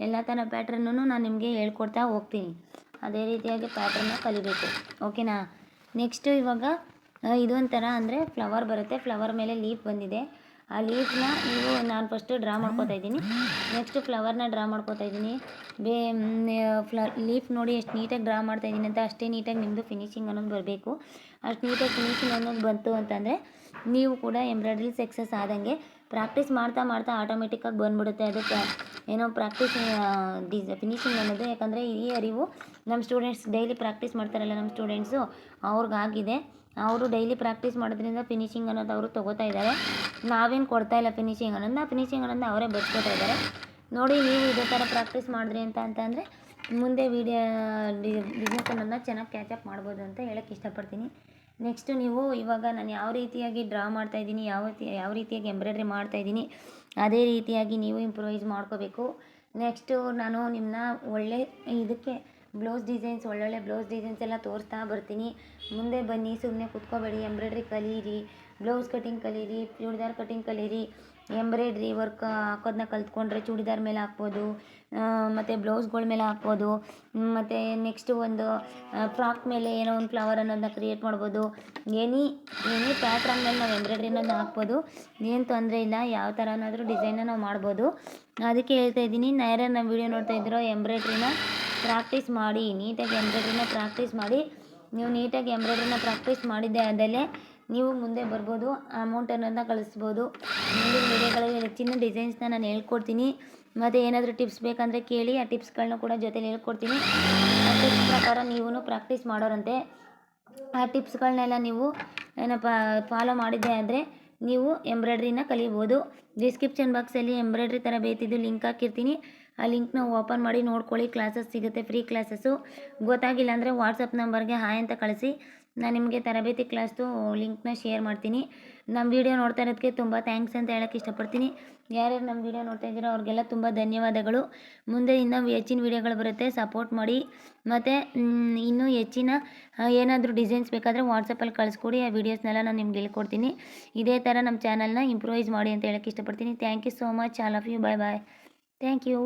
[SPEAKER 1] ಎಲ್ಲ ಥರ ಪ್ಯಾಟ್ರನ್ನು ನಾನು ನಿಮಗೆ ಹೇಳ್ಕೊಡ್ತಾ ಹೋಗ್ತೀನಿ. ಅದೇ ರೀತಿಯಾಗಿ ಪ್ಯಾಟ್ರನ್ನ ಕಲಿಬೇಕು. ಓಕೆನಾ? ನೆಕ್ಸ್ಟು ಇವಾಗ ಇದೊಂಥರ ಅಂದರೆ ಫ್ಲವರ್ ಬರುತ್ತೆ. ಫ್ಲವರ್ ಮೇಲೆ ಲೀಫ್ ಬಂದಿದೆ. ಆ ಲೀಫ್ನ ನೀವು ನಾನು ಫಸ್ಟು ಡ್ರಾ ಮಾಡ್ಕೋತಾ ಇದ್ದೀನಿ. ನೆಕ್ಸ್ಟ್ ಫ್ಲವರ್ನ ಡ್ರಾ ಮಾಡ್ಕೋತಾ ಇದ್ದೀನಿ. ಬೇ ಫ್ಲ, ಲೀಫ್ ನೋಡಿ ಎಷ್ಟು ನೀಟಾಗಿ ಡ್ರಾ ಮಾಡ್ತಾ ಇದ್ದೀನಿ ಅಂತ ಅಷ್ಟೇ ನೀಟಾಗಿ ನಿಮ್ಮದು ಫಿನಿಶಿಂಗ್ ಅನ್ನೋದು ಬರಬೇಕು. ಅಷ್ಟು ನೀಟಾಗಿ ಫಿನಿಶಿಂಗ್ ಅನ್ನೋದು ಬಂತು ಅಂತಂದರೆ ನೀವು ಕೂಡ ಎಂಬ್ರಾಯ್ಡ್ರಿ ಸಕ್ಸಸ್ ಆದಂಗೆ ಪ್ರಾಕ್ಟೀಸ್ ಮಾಡ್ತಾ ಮಾಡ್ತಾ ಆಟೋಮೆಟಿಕ್ಕಾಗಿ ಬಂದ್ಬಿಡುತ್ತೆ. ಅದಕ್ಕೆ ಏನೋ ಪ್ರಾಕ್ಟೀಸ್ ಡಿಸ್, ಫಿನಿಶಿಂಗ್ ಅನ್ನೋದು. ಯಾಕಂದರೆ ಈ ಅರಿವು ನಮ್ಮ ಸ್ಟೂಡೆಂಟ್ಸ್ ಡೈಲಿ ಪ್ರಾಕ್ಟೀಸ್ ಮಾಡ್ತಾರಲ್ಲ ನಮ್ಮ ಸ್ಟೂಡೆಂಟ್ಸು, ಅವ್ರಿಗಾಗಿದೆ. ಅವರು ಡೈಲಿ ಪ್ರಾಕ್ಟೀಸ್ ಮಾಡೋದ್ರಿಂದ ಫಿನಿಶಿಂಗ್ ಅನ್ನೋದು ಅವರು ತೊಗೋತಾ ಇದ್ದಾರೆ. ನಾವೇನು ಕೊಡ್ತಾ ಇಲ್ಲ ಫಿನಿಶಿಂಗ್ ಅನ್ನೋದನ್ನ ಫಿನಿಶಿಂಗ್ ಅನ್ನೋದನ್ನ ಅವರೇ ಬರ್ಸ್ಕೊತಾ ಇದ್ದಾರೆ. ನೋಡಿ, ನೀವು ಇದೇ ಥರ ಪ್ರಾಕ್ಟೀಸ್ ಮಾಡಿದ್ರಿ ಅಂತ ಅಂತಂದರೆ ಮುಂದೆ ವೀಡಿಯೋ ಬಿಸ್ನೆಸ್ ಅನ್ನೋದನ್ನ ಚೆನ್ನಾಗಿ ಕ್ಯಾಚಪ್ ಮಾಡ್ಬೋದು ಅಂತ ಹೇಳೋಕ್ಕೆ ಇಷ್ಟಪಡ್ತೀನಿ. ನೆಕ್ಸ್ಟು ನೀವು ಇವಾಗ ನಾನು ಯಾವ ರೀತಿಯಾಗಿ ಡ್ರಾ ಮಾಡ್ತಾಯಿದ್ದೀನಿ ಯಾವ ರೀತಿ- ಯಾವ ರೀತಿಯಾಗಿ ಎಂಬ್ರಾಯ್ಡ್ರಿ ಮಾಡ್ತಾಯಿದ್ದೀನಿ ಅದೇ ರೀತಿಯಾಗಿ ನೀವು ಇಂಪ್ರೂವೈಸ್ ಮಾಡ್ಕೋಬೇಕು. ನೆಕ್ಸ್ಟು ನಾನು ನಿಮ್ಮನ್ನ ಒಳ್ಳೆ ಇದಕ್ಕೆ ಬ್ಲೌಸ್ ಡಿಸೈನ್ಸ್ ಒಳ್ಳೊಳ್ಳೆ ಬ್ಲೌಸ್ ಡಿಸೈನ್ಸ್ ಎಲ್ಲ ತೋರಿಸ್ತಾ ಬರ್ತೀನಿ. ಮುಂದೆ ಬನ್ನಿ ಸುಮ್ಮನೆ ಕುತ್ಕೋಬೇಡಿ ಎಂಬ್ರಾಯ್ಡ್ರಿ ಕಲೀರಿ ಬ್ಲೌಸ್ ಕಟಿಂಗ್ ಕಲೀರಿ, ಚೂಡಿದಾರ್ ಕಟಿಂಗ್ ಕಲೀರಿ. ಎಂಬ್ರಾಯ್ಡ್ರಿ ವರ್ಕ್ ಹಾಕೋದನ್ನ ಕಲ್ತ್ಕೊಂಡ್ರೆ ಚೂಡಿದಾರ್ ಮೇಲೆ ಹಾಕ್ಬೋದು ಮತ್ತು ಬ್ಲೌಸ್ಗಳ ಮೇಲೆ ಹಾಕ್ಬೋದು ಮತ್ತು ನೆಕ್ಸ್ಟು ಒಂದು ಫ್ರಾಕ್ ಮೇಲೆ ಏನೋ ಒಂದು ಫ್ಲವರ್ ಅನ್ನೋದನ್ನ ಕ್ರಿಯೇಟ್ ಮಾಡ್ಬೋದು. ಎನಿ ಎನಿ ಪ್ಯಾಟ್ರನ್ ಮೇಲೆ ನಾವು ಎಂಬ್ರಾಯ್ಡ್ರಿ ಅನ್ನೋದನ್ನ ಹಾಕ್ಬೋದು. ಏನು ತೊಂದರೆ ಇಲ್ಲ, ಯಾವ ಥರನಾದರೂ ಡಿಸೈನ್ನ ನಾವು ಮಾಡ್ಬೋದು. ಅದಕ್ಕೆ ಹೇಳ್ತಾ ಇದ್ದೀನಿ ನೈರ ನಮ್ಮ ವೀಡಿಯೋ ನೋಡ್ತಾ ಇದ್ದೀರೋ ಎಂಬ್ರಾಯ್ಡ್ರಿನ ಪ್ರಾಕ್ಟೀಸ್ ಮಾಡಿ, ನೀಟಾಗಿ ಎಂಬ್ರಾಯ್ಡ್ರಿನ ಪ್ರಾಕ್ಟೀಸ್ ಮಾಡಿ. ನೀವು ನೀಟಾಗಿ ಎಂಬ್ರಾಯ್ಡ್ರಿನ ಪ್ರಾಕ್ಟೀಸ್ ಮಾಡಿದ್ದೆ ಆದಲೇ ನೀವು ಮುಂದೆ ಬರ್ಬೋದು ಅಮೌಂಟ್ ಅನ್ನೋದನ್ನ ಕಳಿಸ್ಬೋದು. ಮುಂದಿನ ವೀಡಿಯೋಗಳಲ್ಲಿ ಹೆಚ್ಚಿನ ಡಿಸೈನ್ಸ್ನ ನಾನು ಹೇಳ್ಕೊಡ್ತೀನಿ. ಮತ್ತು ಏನಾದರೂ ಟಿಪ್ಸ್ ಬೇಕಂದರೆ ಕೇಳಿ, ಆ ಟಿಪ್ಸ್ಗಳನ್ನ ಕೂಡ ಜೊತೆಲಿ ಹೇಳ್ಕೊಡ್ತೀನಿ. ಆ ಟಿಪ್ಸ್ ಪ್ರಕಾರ ನೀವು ಪ್ರಾಕ್ಟೀಸ್ ಮಾಡೋರಂತೆ. ಆ ಟಿಪ್ಸ್ಗಳನ್ನೆಲ್ಲ ನೀವು ಏನಪ್ಪ ಫಾಲೋ ಮಾಡಿದ್ದೆ ಆದರೆ ನೀವು ಎಂಬ್ರಾಯ್ಡ್ರಿನ ಕಲಿಬೋದು. ಡಿಸ್ಕ್ರಿಪ್ಷನ್ ಬಾಕ್ಸಲ್ಲಿ ಎಂಬ್ರಾಯ್ಡ್ರಿ ಥರ ಬೇತಿದ್ದು ಲಿಂಕ್ ಹಾಕಿರ್ತೀನಿ. ಆ ಲಿಂಕ್ನ ಓಪನ್ ಮಾಡಿ ನೋಡ್ಕೊಳ್ಳಿ. ಕ್ಲಾಸಸ್ ಸಿಗುತ್ತೆ ಫ್ರೀ ಕ್ಲಾಸಸ್ಸು ಗೊತ್ತಾಗಿಲ್ಲ ಅಂದರೆ ವಾಟ್ಸಪ್ ನಂಬರ್ಗೆ ಹಾಯ್ ಅಂತ ಕಳಿಸಿ. ನಾನು ನಿಮಗೆ ತರಬೇತಿ ಕ್ಲಾಸ್ದು ಲಿಂಕ್ನ ಶೇರ್ ಮಾಡ್ತೀನಿ. ನಮ್ಮ ವೀಡಿಯೋ ನೋಡ್ತಾ ಇರೋದಕ್ಕೆ ತುಂಬ ಥ್ಯಾಂಕ್ಸ್ ಅಂತ ಹೇಳೋಕ್ಕೆ ಇಷ್ಟಪಡ್ತೀನಿ. ಯಾರ್ಯಾರು ನಮ್ಮ ವೀಡಿಯೋ ನೋಡ್ತಾ ಇದ್ದೀರೋ ಅವ್ರಿಗೆಲ್ಲ ತುಂಬ ಧನ್ಯವಾದಗಳು. ಮುಂದೆ ಇನ್ನೂ ಹೆಚ್ಚಿನ ವೀಡಿಯೋಗಳು ಬರುತ್ತೆ, ಸಪೋರ್ಟ್ ಮಾಡಿ. ಮತ್ತು ಇನ್ನೂ ಹೆಚ್ಚಿನ ಏನಾದರೂ ಡಿಸೈನ್ಸ್ ಬೇಕಾದರೆ ವಾಟ್ಸಪ್ಪಲ್ಲಿ ಕಳಿಸ್ಕೊಡಿ, ಆ ವೀಡಿಯೋಸ್ನೆಲ್ಲ ನಾನು ನಿಮ್ಗೆ ಹೇಳ್ಕೊಡ್ತೀನಿ. ಇದೇ ಥರ ನಮ್ಮ ಚಾನಲ್ನ ಇಂಪ್ರೂವೈಸ್ ಮಾಡಿ ಅಂತ ಹೇಳೋಕ್ಕೆ ಇಷ್ಟಪಡ್ತೀನಿ. Thank you so much, all of you, bye bye. Thank you.